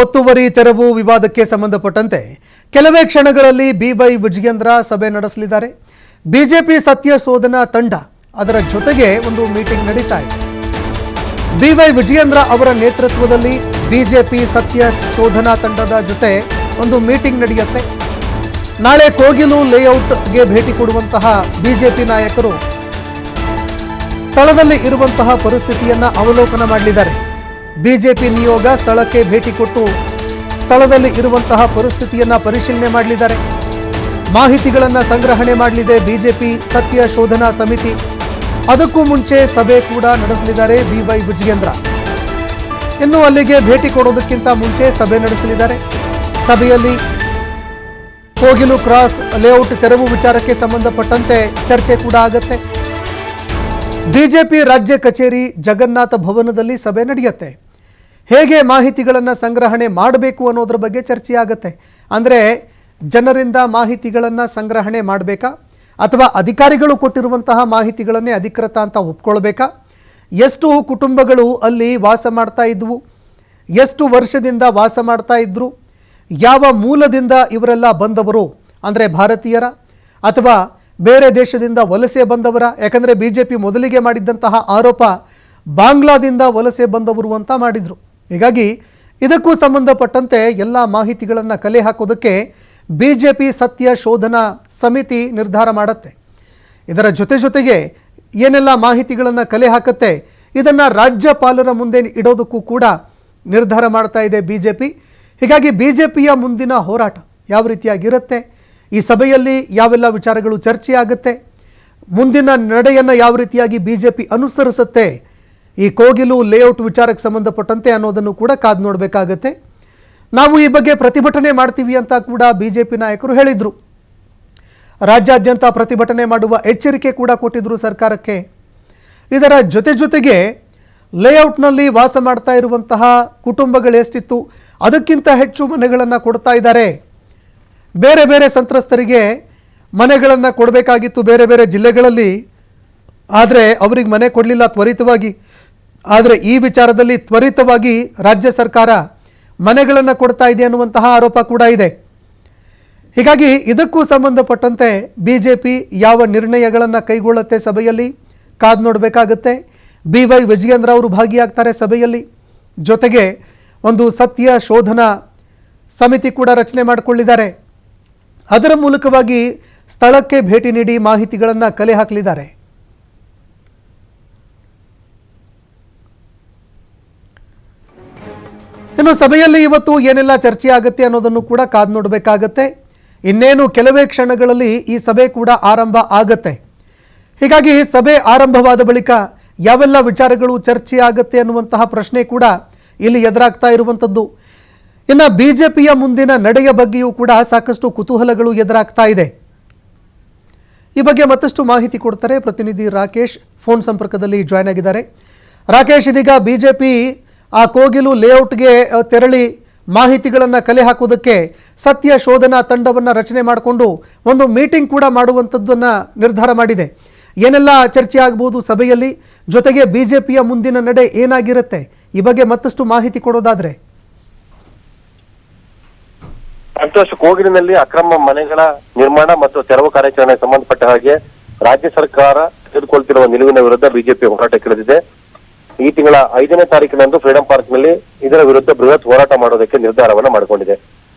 ಒತ್ತುವರಿ ತೆರವು ವಿವಾದಕ್ಕೆ ಸಂಬಂಧಪಟ್ಟಂತೆ ಕೆಲವೇ ಕ್ಷಣಗಳಲ್ಲಿ ಬಿವೈ ವಿಜಯೇಂದ್ರ ಸಭೆ ನಡೆಸಲಿದ್ದಾರೆ. ಬಿಜೆಪಿ ಸತ್ಯ ಶೋಧನಾ ತಂಡ ಅದರ ಜೊತೆಗೆ ಒಂದು ಮೀಟಿಂಗ್ ನಡೀತಾ ಇದೆ. ಬಿವೈ ವಿಜಯೇಂದ್ರ ಅವರ ನೇತೃತ್ವದಲ್ಲಿ ಬಿಜೆಪಿ ಸತ್ಯ ಶೋಧನಾ ತಂಡದ ಜೊತೆ ಒಂದು ಮೀಟಿಂಗ್ ನಡೆಯುತ್ತೆ. ನಾಳೆ ಕೋಗಿಲು ಲೇಔಟ್ಗೆ ಭೇಟಿ ಕೊಡುವಂತಹ ಬಿಜೆಪಿ ನಾಯಕರು ಸ್ಥಳದಲ್ಲಿ ಇರುವಂತಹ ಪರಿಸ್ಥಿತಿಯನ್ನ ಅವಲೋಕನ ಮಾಡಲಿದ್ದಾರೆ. ಬಿಜೆಪಿ ನಿಯೋಗ ಸ್ಥಳಕ್ಕೆ ಭೇಟಿ ಕೊಟ್ಟು ಸ್ಥಳದಲ್ಲಿ ಇರುವಂತಹ ಪರಿಸ್ಥಿತಿಯನ್ನ ಪರಿಶೀಲನೆ ಮಾಡಲಿದ್ದಾರೆ. ಮಾಹಿತಿಗಳನ್ನು ಸಂಗ್ರಹಣೆ ಮಾಡಲಿದೆ ಬಿಜೆಪಿ ಸತ್ಯ ಶೋಧನಾ ಸಮಿತಿ. ಅದಕ್ಕೂ ಮುಂಚೆ ಸಭೆ ಕೂಡ ನಡೆಸಲಿದ್ದಾರೆ ಬಿವೈ ವಿಜಯೇಂದ್ರ. ಇನ್ನು ಅಲ್ಲಿಗೆ ಭೇಟಿ ಕೊಡೋದಕ್ಕಿಂತ ಮುಂಚೆ ಸಭೆ ನಡೆಸಲಿದ್ದಾರೆ. ಸಭೆಯಲ್ಲಿ ಕೋಗಿಲು ಕ್ರಾಸ್ ಲೇಔಟ್ ತೆರವು ವಿಚಾರಕ್ಕೆ ಸಂಬಂಧಪಟ್ಟಂತೆ ಚರ್ಚೆ ಕೂಡ ಆಗತ್ತೆ. ಬಿಜೆಪಿ ರಾಜ್ಯ ಕಚೇರಿ ಜಗನ್ನಾಥ ಭವನದಲ್ಲಿ ಸಭೆ ನಡೆಯುತ್ತೆ. ಹೇಗೆ ಮಾಹಿತಿಗಳನ್ನು ಸಂಗ್ರಹಣೆ ಮಾಡಬೇಕು ಅನ್ನೋದ್ರ ಬಗ್ಗೆ ಚರ್ಚೆ ಆಗುತ್ತೆ ಅಂದರೆ ಜನರಿಂದ ಮಾಹಿತಿಗಳನ್ನು ಸಂಗ್ರಹಣೆ ಮಾಡಬೇಕಾ? ಅಥವಾ ಅಧಿಕಾರಿಗಳು ಕೊಟ್ಟಿರುವಂತಹ ಮಾಹಿತಿಗಳನ್ನೇ ಅಧಿಕೃತ ಅಂತ ಒಪ್ಕೊಳ್ಬೇಕಾ? ಎಷ್ಟು ಕುಟುಂಬಗಳು ಅಲ್ಲಿ ವಾಸ ಮಾಡ್ತಾ ಇದ್ವು? ಎಷ್ಟು ವರ್ಷದಿಂದ ವಾಸ ಮಾಡ್ತಾ ಇದ್ರು? ಯಾವ ಮೂಲದಿಂದ ಇವರೆಲ್ಲ ಬಂದವರು? ಅಂದರೆ ಭಾರತೀಯರ ಅಥವಾ ಬೇರೆ ದೇಶದಿಂದ ವಲಸೆ ಬಂದವರ, ಯಾಕಂದರೆ ಬಿ ಜೆ ಪಿ ಮೊದಲಿಗೆ ಮಾಡಿದ್ದಂತಹ ಆರೋಪ ಬಾಂಗ್ಲಾದಿಂದ ವಲಸೆ ಬಂದವರು ಅಂತ ಮಾಡಿದರು. ಹೀಗಾಗಿ ಇದಕ್ಕೂ ಸಂಬಂಧಪಟ್ಟಂತೆ ಎಲ್ಲ ಮಾಹಿತಿಗಳನ್ನು ಕಲೆ ಹಾಕೋದಕ್ಕೆ ಬಿ ಜೆ ಪಿ ಸತ್ಯ ಶೋಧನಾ ಸಮಿತಿ ನಿರ್ಧಾರ ಮಾಡುತ್ತೆ. ಇದರ ಜೊತೆ ಜೊತೆಗೆ ಏನೆಲ್ಲ ಮಾಹಿತಿಗಳನ್ನು ಕಲೆ ಹಾಕುತ್ತೆ, ಇದನ್ನು ರಾಜ್ಯಪಾಲರ ಮುಂದೆ ಇಡೋದಕ್ಕೂ ಕೂಡ ನಿರ್ಧಾರ ಮಾಡ್ತಾ ಇದೆ ಬಿ ಜೆ ಪಿ ಹೀಗಾಗಿ ಬಿ ಜೆ ಪಿಯ ಮುಂದಿನ ಹೋರಾಟ ಯಾವ ರೀತಿಯಾಗಿರುತ್ತೆ? ಈ ಸಭೆಯಲ್ಲಿ ಯಾವೆಲ್ಲ ವಿಚಾರಗಳು ಚರ್ಚೆ ಆಗುತ್ತೆ ಮುಂದಿನ ನಡೆಯನ್ನು ಯಾವ ರೀತಿಯಾಗಿ ಬಿ ಜೆ ಪಿ ಅನುಸರಿಸುತ್ತೆ, ಈ ಕೋಗಿಲು ಲೇಔಟ್ ವಿಚಾರಕ್ಕೆ ಸಂಬಂಧಪಟ್ಟಂತೆ ಅನ್ನೋದನ್ನು ಕೂಡ ಕಾದು ನೋಡಬೇಕಾಗತ್ತೆ. ನಾವು ಈ ಬಗ್ಗೆ ಪ್ರತಿಭಟನೆ ಮಾಡ್ತೀವಿ ಅಂತ ಕೂಡ ಬಿ ಜೆ ಪಿ ನಾಯಕರು ಹೇಳಿದರು. ರಾಜ್ಯಾದ್ಯಂತ ಪ್ರತಿಭಟನೆ ಮಾಡುವ ಎಚ್ಚರಿಕೆ ಕೂಡ ಕೊಟ್ಟಿದ್ದರು ಸರ್ಕಾರಕ್ಕೆ. ಇದರ ಜೊತೆ ಜೊತೆಗೆ ಲೇಔಟ್ನಲ್ಲಿ ವಾಸ ಮಾಡ್ತಾ ಇರುವಂತಹ ಕುಟುಂಬಗಳು ಎಷ್ಟಿತ್ತು, ಅದಕ್ಕಿಂತ ಹೆಚ್ಚು ಮನೆಗಳನ್ನು ಕೊಡ್ತಾ ಇದ್ದಾರೆ. ಬೇರೆ ಬೇರೆ ಸಂತ್ರಸ್ತರಿಗೆ ಮನೆಗಳನ್ನು ಕೊಡಬೇಕಾಗಿತ್ತು ಬೇರೆ ಬೇರೆ ಜಿಲ್ಲೆಗಳಲ್ಲಿ. ಆದರೆ ಅವರಿಗೆ ಮನೆ ಕೊಡಲಿಲ್ಲ ತ್ವರಿತವಾಗಿ. ಆದರೆ ಈ ವಿಚಾರದಲ್ಲಿ ತ್ವರಿತವಾಗಿ ರಾಜ್ಯ ಸರ್ಕಾರ ಮನೆಗಳನ್ನು ಕೊಡ್ತಾ ಇದೆ ಅನ್ನುವಂತಹ ಆರೋಪ ಕೂಡ ಇದೆ. ಹೀಗಾಗಿ ಇದಕ್ಕೂ ಸಂಬಂಧಪಟ್ಟಂತೆ ಬಿ ಜೆ ಪಿ ಯಾವ ನಿರ್ಣಯಗಳನ್ನು ಕೈಗೊಳ್ಳುತ್ತೆ ಸಭೆಯಲ್ಲಿ ಕಾದು ನೋಡಬೇಕಾಗುತ್ತೆ. ಬಿ ವೈ ವಿಜಯೇಂದ್ರ ಅವರು ಭಾಗಿಯಾಗ್ತಾರೆ ಸಭೆಯಲ್ಲಿ. ಜೊತೆಗೆ ಒಂದು ಸತ್ಯ ಶೋಧನಾ ಸಮಿತಿ ಕೂಡ ರಚನೆ ಮಾಡಿಕೊಳ್ಳಿದ್ದಾರೆ. ಅದರ ಮೂಲಕವಾಗಿ ಸ್ಥಳಕ್ಕೆ ಭೇಟಿ ನೀಡಿ ಮಾಹಿತಿಗಳನ್ನು ಕಲೆ ಹಾಕಲಿದ್ದಾರೆ. ಇನ್ನು ಸಭೆಯಲ್ಲಿ ಇವತ್ತು ಏನೆಲ್ಲ ಚರ್ಚೆ ಆಗುತ್ತೆ ಅನ್ನೋದನ್ನು ಕೂಡ ಕಾದು ನೋಡಬೇಕಾಗತ್ತೆ. ಇನ್ನೇನು ಕೆಲವೇ ಕ್ಷಣಗಳಲ್ಲಿ ಈ ಸಭೆ ಕೂಡ ಆರಂಭ ಆಗತ್ತೆ. ಹೀಗಾಗಿ ಸಭೆ ಆರಂಭವಾದ ಬಳಿಕ ಯಾವೆಲ್ಲ ವಿಚಾರಗಳು ಚರ್ಚೆ ಆಗುತ್ತೆ ಅನ್ನುವಂತಹ ಪ್ರಶ್ನೆ ಕೂಡ ಇಲ್ಲಿ ಎದುರಾಗ್ತಾ ಇರುವಂಥದ್ದು ಇನ್ನು ಬಿಜೆಪಿಯ ಮುಂದಿನ ನಡೆಯ ಬಗ್ಗೆಯೂ ಕೂಡ ಸಾಕಷ್ಟು ಕುತೂಹಲಗಳು ಎದುರಾಗ್ತಾ ಇದೆ. ಈ ಬಗ್ಗೆ ಮತ್ತಷ್ಟು ಮಾಹಿತಿ ಕೊಡ್ತಾರೆ ಪ್ರತಿನಿಧಿ ರಾಕೇಶ್. ಫೋನ್ ಸಂಪರ್ಕದಲ್ಲಿ ಜಾಯ್ನ್ ಆಗಿದ್ದಾರೆ. ರಾಕೇಶ್, ಇದೀಗ ಬಿಜೆಪಿ ಆ ಕೋಗಿಲು ಲೇಔಟ್ಗೆ ತೆರಳಿ ಮಾಹಿತಿಗಳನ್ನು ಕಲೆ ಹಾಕುವುದಕ್ಕೆ ಸತ್ಯ ಶೋಧನಾ ತಂಡವನ್ನು ರಚನೆ ಮಾಡಿಕೊಂಡು ಒಂದು ಮೀಟಿಂಗ್ ಕೂಡ ಮಾಡುವಂಥದ್ದನ್ನು ನಿರ್ಧಾರ ಮಾಡಿದೆ. ಏನೆಲ್ಲ ಚರ್ಚೆ ಆಗಬಹುದು ಸಭೆಯಲ್ಲಿ? ಜೊತೆಗೆ ಬಿಜೆಪಿಯ ಮುಂದಿನ ನಡೆ ಏನಾಗಿರುತ್ತೆ? ಈ ಬಗ್ಗೆ ಮತ್ತಷ್ಟು ಮಾಹಿತಿ ಕೊಡೋದಾದ್ರೆ. ಸಂತೋಷ್ ಕೋಗಿಲಿನಲ್ಲಿ ಅಕ್ರಮ ಮನೆಗಳ ನಿರ್ಮಾಣ ಮತ್ತು ತೆರವು ಕಾರ್ಯಾಚರಣೆ ಸಂಬಂಧಪಟ್ಟ ಹಾಗೆ ರಾಜ್ಯ ಸರ್ಕಾರ ತೆಗೆದುಕೊಳ್ತಿರುವ ನಿಲುವಿನ ವಿರುದ್ಧ ಬಿಜೆಪಿ ಹೋರಾಟಕ್ಕಿಳಿದಿದೆ ಈ ತಿಂಗಳ ಐದನೇ ತಾರೀಕಿನಂದು ಫ್ರೀಡಂ ಪಾರ್ಕ್ನಲ್ಲಿ ಇದರ ವಿರುದ್ಧ ಬೃಹತ್ ಹೋರಾಟ ಮಾಡೋದಕ್ಕೆ ನಿರ್ಧಾರವನ್ನ ಮಾಡಿಕೊಂಡಿದೆ.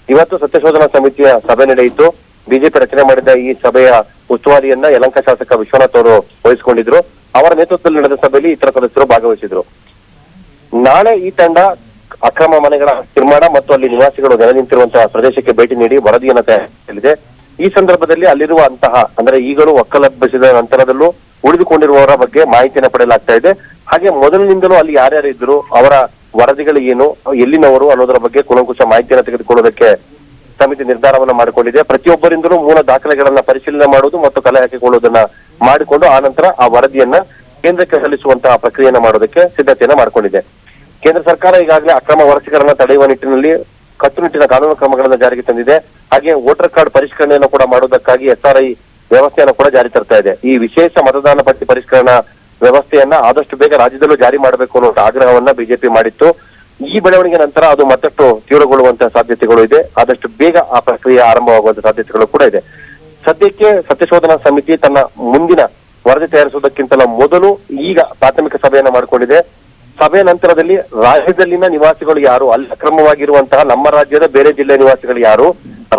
ಇವತ್ತು ಸತ್ಯಶೋಧನಾ ಸಮಿತಿಯ ಸಭೆ ನಡೆಯಿತು. ಬಿಜೆಪಿ ರಚನೆ ಮಾಡಿದ ಈ ಸಭೆಯ ಉಸ್ತುವಾರಿಯನ್ನ ಯಲಂಕ ಶಾಸಕ ವಿಶ್ವನಾಥ್ ಅವರು ವಹಿಸಿಕೊಂಡಿದ್ರು. ಅವರ ನೇತೃತ್ವದಲ್ಲಿ ನಡೆದ ಸಭೆಯಲ್ಲಿ ಇತರ ಸದಸ್ಯರು ಭಾಗವಹಿಸಿದ್ರು. ನಾಳೆ ಈ ತಂಡ ಅಕ್ರಮ ಮನೆಗಳ ನಿರ್ಮಾಣ ಮತ್ತು ಅಲ್ಲಿ ನಿವಾಸಿಗಳು ನೆಲೆ ನಿಂತಿರುವಂತಹ ಪ್ರದೇಶಕ್ಕೆ ಭೇಟಿ ನೀಡಿ ವರದಿಯನ್ನು ತಯಾರಿಸಲಿದೆ. ಈ ಸಂದರ್ಭದಲ್ಲಿ ಅಲ್ಲಿರುವ ಅಂತಹ, ಅಂದ್ರೆ ಈಗಲೂ ಒಕ್ಕಲಬ್ಬಿಸಿದ ನಂತರದಲ್ಲೂ ಉಳಿದುಕೊಂಡಿರುವವರ ಬಗ್ಗೆ ಮಾಹಿತಿಯನ್ನು ಪಡೆಯಲಾಗ್ತಾ ಇದೆ. ಹಾಗೆ ಮೊದಲಿನಿಂದಲೂ ಅಲ್ಲಿ ಯಾರ್ಯಾರು ಇದ್ರು ಅವರ ವರದಿಗಳು ಏನು, ಎಲ್ಲಿನವರು ಅನ್ನೋದರ ಬಗ್ಗೆ ಕುಲಂಕುಷ ಮಾಹಿತಿಯನ್ನು ತೆಗೆದುಕೊಳ್ಳುವುದಕ್ಕೆ ಸಮಿತಿ ನಿರ್ಧಾರವನ್ನ ಮಾಡಿಕೊಂಡಿದೆ. ಪ್ರತಿಯೊಬ್ಬರಿಂದಲೂ ಮೂಲ ದಾಖಲೆಗಳನ್ನ ಪರಿಶೀಲನೆ ಮಾಡುವುದು ಮತ್ತು ಕಲೆ ಹಾಕಿಕೊಳ್ಳುವುದನ್ನ ಮಾಡಿಕೊಂಡು ಆ ನಂತರ ಆ ವರದಿಯನ್ನ ಕೇಂದ್ರಕ್ಕೆ ಸಲ್ಲಿಸುವಂತಹ ಪ್ರಕ್ರಿಯೆಯನ್ನ ಮಾಡೋದಕ್ಕೆ ಸಿದ್ಧತೆಯನ್ನ ಮಾಡಿಕೊಂಡಿದೆ. ಕೇಂದ್ರ ಸರ್ಕಾರ ಈಗಾಗಲೇ ಅಕ್ರಮ ವಲಸಿಗರನ್ನ ತಡೆಯುವ ನಿಟ್ಟಿನಲ್ಲಿ ಕಟ್ಟುನಿಟ್ಟಿನ ಕಾನೂನು ಕ್ರಮಗಳನ್ನು ಜಾರಿಗೆ ತಂದಿದೆ. ಹಾಗೆ ವೋಟರ್ ಕಾರ್ಡ್ ಪರಿಷ್ಕರಣೆಯನ್ನು ಕೂಡ ಮಾಡುವುದಕ್ಕಾಗಿ ಎಸ್ಆರ್ಐ ವ್ಯವಸ್ಥೆಯನ್ನು ಕೂಡ ಜಾರಿ ತರ್ತಾ ಇದೆ. ಈ ವಿಶೇಷ ಮತದಾನ ಪಟ್ಟಿ ಪರಿಷ್ಕರಣಾ ವ್ಯವಸ್ಥೆಯನ್ನ ಆದಷ್ಟು ಬೇಗ ರಾಜ್ಯದಲ್ಲೂ ಜಾರಿ ಮಾಡಬೇಕು ಅನ್ನೋ ಆಗ್ರಹವನ್ನ ಬಿಜೆಪಿ ಮಾಡಿತ್ತು. ಈ ಬೆಳವಣಿಗೆ ನಂತರ ಅದು ಮತ್ತಷ್ಟು ತೀವ್ರಗೊಳ್ಳುವಂತಹ ಸಾಧ್ಯತೆಗಳು ಇದೆ. ಆದಷ್ಟು ಬೇಗ ಆ ಪ್ರಕ್ರಿಯೆ ಆರಂಭವಾಗುವಂತಹ ಸಾಧ್ಯತೆಗಳು ಕೂಡ ಇದೆ. ಸದ್ಯಕ್ಕೆ ಸತ್ಯಶೋಧನಾ ಸಮಿತಿ ತನ್ನ ಮುಂದಿನ ವರದಿ ತಯಾರಿಸುವುದಕ್ಕಿಂತಲೂ ಮೊದಲು ಈಗ ಪ್ರಾಥಮಿಕ ಸಭೆಯನ್ನ ಮಾಡಿಕೊಂಡಿದೆ. ಸಭೆಯ ನಂತರದಲ್ಲಿ ರಾಜ್ಯದಲ್ಲಿನ ನಿವಾಸಿಗಳು ಯಾರು, ಅಲ್ಲಿ ಅಕ್ರಮವಾಗಿರುವಂತಹ ನಮ್ಮ ರಾಜ್ಯದ ಬೇರೆ ಜಿಲ್ಲೆ ನಿವಾಸಿಗಳು ಯಾರು,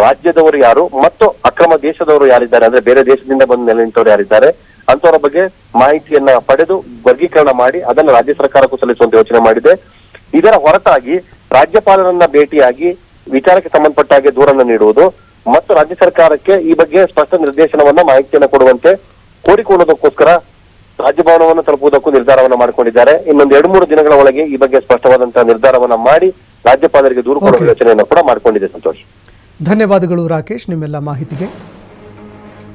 ರಾಜ್ಯದವರು ಯಾರು ಮತ್ತು ಅಕ್ರಮ ದೇಶದವರು ಯಾರಿದ್ದಾರೆ ಅಂದ್ರೆ ಬೇರೆ ದೇಶದಿಂದ ಬಂದು ನೆಲೆ ನಿಂತವರು ಯಾರಿದ್ದಾರೆ ಅಂತವರ ಬಗ್ಗೆ ಮಾಹಿತಿಯನ್ನ ಪಡೆದು ವರ್ಗೀಕರಣ ಮಾಡಿ ಅದನ್ನು ರಾಜ್ಯ ಸರ್ಕಾರಕ್ಕೂ ಸಲ್ಲಿಸುವಂತೆ ಯೋಚನೆ ಮಾಡಿದೆ. ಇದರ ಹೊರತಾಗಿ ರಾಜ್ಯಪಾಲರನ್ನ ಭೇಟಿಯಾಗಿ ವಿಚಾರಕ್ಕೆ ಸಂಬಂಧಪಟ್ಟ ಹಾಗೆ ದೂರನ್ನು ನೀಡುವುದು ಮತ್ತು ರಾಜ್ಯ ಸರ್ಕಾರಕ್ಕೆ ಈ ಬಗ್ಗೆ ಸ್ಪಷ್ಟ ನಿರ್ದೇಶನವನ್ನ ಮಾಹಿತಿಯನ್ನು ಕೊಡುವಂತೆ ಕೋರಿಕೊಳ್ಳೋದಕ್ಕೋಸ್ಕರ ರಾಜಭವನವನ್ನು ತಲುಪುವುದಕ್ಕೂ ನಿರ್ಧಾರವನ್ನ ಮಾಡಿಕೊಂಡಿದ್ದಾರೆ. ಇನ್ನೊಂದು ಎರಡು ಮೂರು ದಿನಗಳ ಒಳಗೆ ಈ ಬಗ್ಗೆ ಸ್ಪಷ್ಟವಾದಂತಹ ನಿರ್ಧಾರವನ್ನ ಮಾಡಿ ರಾಜ್ಯಪಾಲರಿಗೆ ದೂರು ಕೊಡುವ. ಯೋಚನೆಯನ್ನು ಕೂಡ ಮಾಡಿಕೊಂಡಿದೆ ಸಂತೋಷ್. ಧನ್ಯವಾದಗಳು ರಾಕೇಶ್ ನಿಮ್ಮೆಲ್ಲ ಮಾಹಿತಿಗೆ.